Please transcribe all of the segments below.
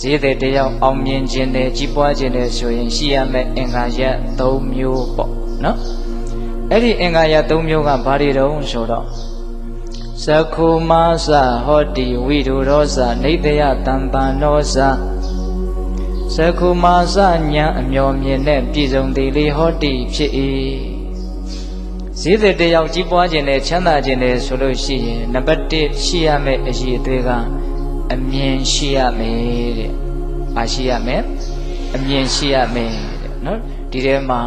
ဈေးတဲ့တယောက်အောင်မြင်ခြင်းနဲ့ကြီးပွားခြင်းနဲ့ဆိုရင်ရှိရမယ့်အင်္ဂါရပ်၃မျိုးပေါ့နော်အဲ့ဒီအင်္ဂါရပ်၃မျိုးကဘာတွေတုံးဆိုတော့သကုမာသဟောတိဝိဒုရောဇနေတယတံပန္နောဇသကုမာသညာအမျော်မြင်နဲ့ပြည်စုံသည်လေဟောတိဖြစ်၏ဈေးတဲ့တယောက်ကြီးပွားခြင်းနဲ့ချမ်းသာခြင်းနဲ့ဆိုလို့ရှိရင်နံပါတ်1ရှိရမယ့်အရေးအသွေးက အမြင်ရှိရမယ်တဲ့။ဘာရှိရမလဲ။အမြင်ရှိရမယ်တဲ့နော်။ဒီထဲမှာ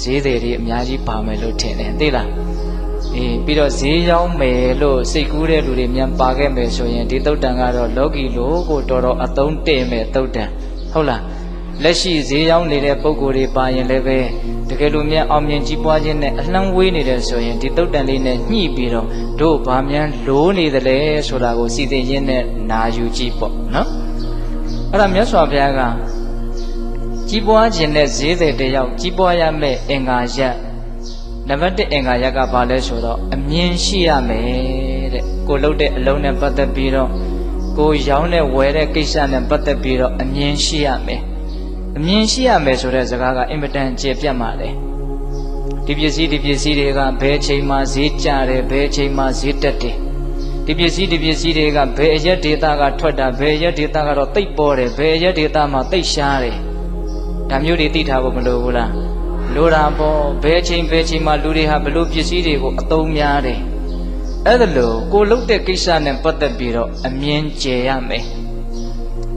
ဈေးတွေတွေအများကြီးပါမယ်လို့ထင်တယ်သိလား။အေးပြီးတော့ဈေးရောက်မယ်လို့စိတ်ကူးတဲ့လူတွေမြန်ပါခဲ့မယ်ဆိုရင်ဒီတုတ်တန်ကတော့လောကီလိုကိုတော်တော်အသုံးတည့်မယ်တုတ်တန်ဟုတ်လား။ လက်ရှိဈေးရောက်နေတဲ့ပုံကိုယ်တွေပါရင်လည်းပဲတကယ်လို့မြန်အောင်မြင်ကြီးပွားခြင်းနဲ့အလှမ်းဝေးနေတယ်ဆိုရင်ဒီတုတ်တန်လေးနဲ့ညှိပြီးတော့တို့ဘာမြန်လိုးနေသလဲဆိုတာကိုစီစဉ်ရင်းနဲ့နာယူကြည့်ပေါ့နော်အဲ့ဒါမြတ်စွာဘုရားကကြီးပွားခြင်းနဲ့ဈေးတွေတယောက်ကြီးပွားရမယ့်အင်္ဂါရက်နံပါတ်1အင်္ဂါရက်ကဘာလဲဆိုတော့အမြင်ရှိရမယ်တဲ့ကိုလှုပ်တဲ့အလုံးနဲ့ပတ်သက်ပြီးတော့ကိုရောင်းတဲ့ဝယ်တဲ့ကိစ္စနဲ့ပတ်သက်ပြီးတော့အမြင်ရှိရမယ် အမြင်ရှိရမယ်ဆိုတဲ့စကားကအင်မတန်ကျေပြတ်ပါလေဒီပစ္စည်းဒီပစ္စည်းတွေကဘယ်အချိန်မှဈေးကျတယ်ဘယ်အချိန်မှဈေးတက်တယ်ဒီပစ္စည်းဒီပစ္စည်းတွေကဘယ်အရက်ဒေတာကထွက်တာဘယ်အရက်ဒေတာကတော့တိတ်ပေါ်တယ်ဘယ်အရက်ဒေတာမှာတိတ်ရှားတယ်ဒါမျိုးတွေသိထားဖို့မလိုဘူးလားလိုတာပေါ့ဘယ်အချိန်ဘယ်အချိန်မှလူတွေဟာဘလို့ပစ္စည်းတွေကိုအသုံးများတယ်အဲ့ဒါလို့ကိုလုတ်တဲ့ကိစ္စနဲ့ပတ်သက်ပြီးတော့အမြင်ကျယ်ရမယ်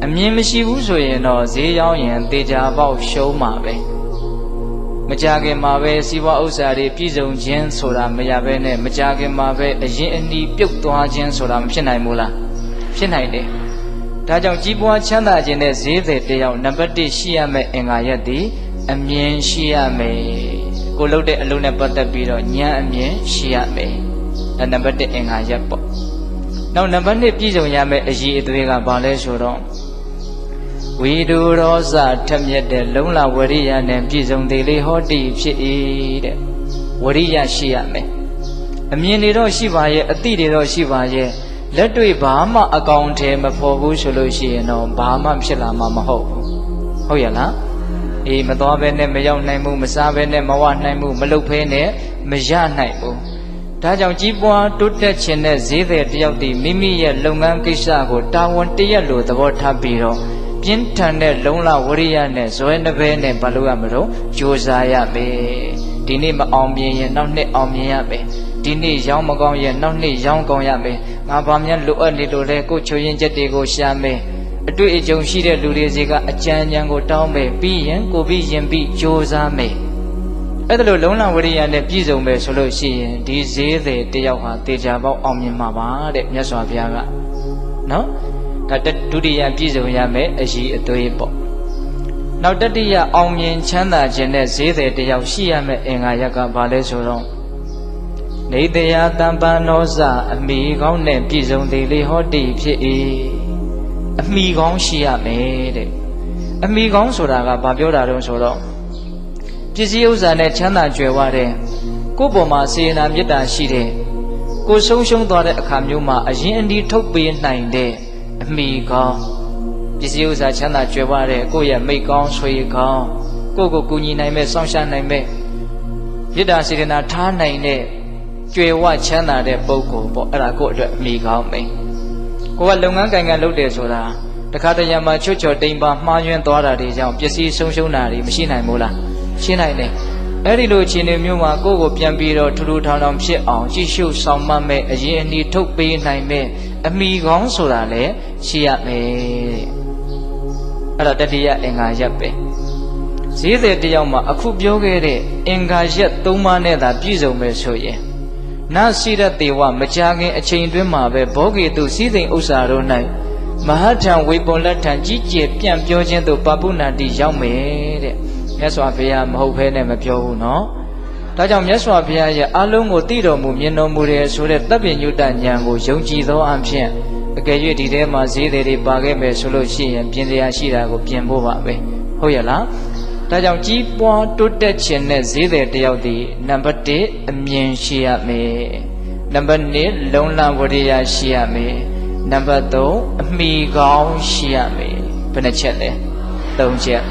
အမြင်မရှိဘူးဆိုရင်တော့ဈေးရောက်ရင်တေချာပေါက်ရှုံးမှာပဲမကြခင်မှာပဲစီးပွားဥစ္စာတွေပြည့်စုံခြင်းဆိုတာမရဘဲနဲ့မကြခင်မှာပဲအရင်အနီးပြုတ်သွားခြင်းဆိုတာမဖြစ်နိုင်ဘူးလားဖြစ်နိုင်တယ်ဒါကြောင့်ကြီးပွားချမ်းသာခြင်းနဲ့ဈေးသည်တယောက်နံပါတ်1ရှိရမယ့်အင်္ဂါရက်သည်အမြင်ရှိရမယ်ကိုလုပ်တဲ့အလုပ်နဲ့ပတ်သက်ပြီးတော့ဉာဏ်အမြင်ရှိရမယ်ဒါနံပါတ်1အင်္ဂါရက်ပေါ့နောက်နံပါတ်2ပြည့်စုံရမယ့်အရေးအသွေးကဘာလဲဆိုတော့ ဝိဒုရောဇထက်မြက်တဲ့လုံလဝရိယနဲ့ပြည့်စုံသေးလေးဟောတိဖြစ်၏တဲ့ဝရိယရှိရမယ်အမြင်တွေတော့ရှိပါရဲ့အတိတွေတော့ရှိပါရဲ့လက်တွေ့ဘာမှအကောင်ထဲမဖော်ဘူးဆိုလို့ရှိရင်တော့ဘာမှဖြစ်လာမှာမဟုတ်ဘူးဟုတ်ရလားအေးမသွားဘဲနဲ့မရောက်နိုင်ဘူးမစားဘဲနဲ့မဝနိုင်ဘူးမလုတ်ဖဲနဲ့မရနိုင်ဘူးဒါကြောင့်ကြီးပွားတိုးတက်ခြင်းနဲ့ဈေးသည်တယောက်တည်းမိမိရဲ့လုပ်ငန်းကိစ္စကိုတာဝန်တရက်လိုသဘောထားပြီးတော့ ပြင်းထန်တဲ့လုံလဝရိယနဲ့ဇွဲနှဘဲနဲ့ဘာလို့ရမလို့ကြိုးစားရမယ်ဒီနေ့မအောင်မြင်ရင်နောက်နှစ်အောင်မြင်ရမယ်ဒီနေ့ရောင်းမကောင်းရင်နောက်နှစ်ရောင်းကောင်းရမယ်ငါဘာများလိုအပ်နေလို့လဲကိုချိုရင်ချက်တွေကိုရှာမယ်အတွေ့အကြုံရှိတဲ့လူတွေစီကအကြံဉာဏ်ကိုတောင်းမယ်ပြီးရင်ကိုပြီးရင်ပြီးကြိုးစားမယ်အဲ့ဒါလိုလုံလဝရိယနဲ့ပြည့်စုံမယ်ဆိုလို့ရှိရင်ဒီဈေးသည်တယောက်ဟာတေချာပေါက်အောင်မြင်မှာပါတဲ့မြတ်စွာဘုရားကနော် ဒါဒုတိယပြည့်စုံရမယ်အရေးအသွေးပေါ့နောက်တတိယအောင်မြင်ချမ်းသာခြင်းနဲ့ဈေးသည်တယောက်ရှိရမယ်အင်္ဂါရက်ကဘာလဲဆိုတော့နေတရာတံပန္နောဇအမိကောင်းနဲ့ပြည့်စုံသေးလေဟောတိဖြစ်၏အမိကောင်းရှိရမယ်တဲ့အမိကောင်းဆိုတာကဘာပြောတာတုံးဆိုတော့ပစ္စည်းဥစ္စာနဲ့ချမ်းသာကြွယ်ဝတဲ့ကိုယ့်ပေါ်မှာစေနာမေတ္တာရှိတဲ့ကိုဆုံးရှုံးသွားတဲ့အခါမျိုးမှာအရင်အဒီထုတ်ပေးနိုင်တဲ့ အမိကောင်းပစ္စည်းဥစ္စာချမ်းသာကြွယ်ဝတဲ့ကိုယ့်ရဲ့မိကောင်းဆွေကောင်းကိုယ့်ကိုကူညီနိုင်မဲ့စောင့်ရှောက်နိုင်မဲ့မေတ္တာစေတနာထားနိုင်တဲ့ကြွယ်ဝချမ်းသာတဲ့ပုဂ္ဂိုလ်ပေါ့အဲ့ဒါကိုယ့်အတွက်အမိကောင်းမိန်ကိုကလုပ်ငန်းကိုင်ကလုပ်တယ်ဆိုတာတခါတရံမှာချွတ်ချော်တိမ်ပါမှားယွင်းသွားတာတွေကြောင့်ပစ္စည်းဆုံးရှုံးတာတွေမရှိနိုင်ဘူးလားရှင်းနိုင်တယ်အဲ့ဒီလိုအခြေအနေမျိုးမှာကိုယ့်ကိုပြန်ပြီးတော့ထူထူထောင်ထောင်ဖြစ်အောင်ကြည့်ရှုဆောင်မှတ်မဲ့အရင်အနည်းထုတ်ပေးနိုင်မဲ့ အမိကောင်းဆိုတာလည်းရှိရမယ်အဲ့ဒါတတိယအင်္ဂါရက်ပဲဈေးသည်တယောက်မှာအခုပြောခဲ့တဲ့အင်္ဂါရက်၃ပါးနဲ့သာပြည့်စုံမယ်ဆိုရင်နစီရတေဝမကြာခင်အချိန်တွင်းမှာပဲဘောဂေတုစည်းစိမ်ဥစ္စာတို့၌မဟာထံဝေပွန်လက်ထံကြီးကျယ်ပြန့်ပြောခြင်းသို့ပပုဏ္ဏတိရောက်မယ်တဲ့မြတ်စွာဘုရားမဟုတ်ဘဲနဲ့မပြောဘူးနော် ဒါကြောင့်မြတ်စွာဘုရားရဲ့အလုံးကိုသိတော်မူမြင်တော်မူတယ်ဆိုတဲ့တပ်ပညုတဉာဏ်ကိုယုံကြည်သောအဖြစ်အကယ်၍ဒီထဲမှာဈေးတွေပါခဲ့မယ်ဆိုလို့ရှိရင်ပြင်စရာရှိတာကိုပြင်ဖို့ပါပဲဟုတ်ရဲ့လားဒါကြောင့်ကြီးပွားတိုးတက်ခြင်းနဲ့ဈေးတွေတယောက်ဒီနံပါတ်1အမြင်ရှိရမယ်နံပါတ်2လုံလဝရိယရှိရမယ်နံပါတ်3အမိကောင်းရှိရမယ်ဘယ်နှချက်လဲ၃ချက်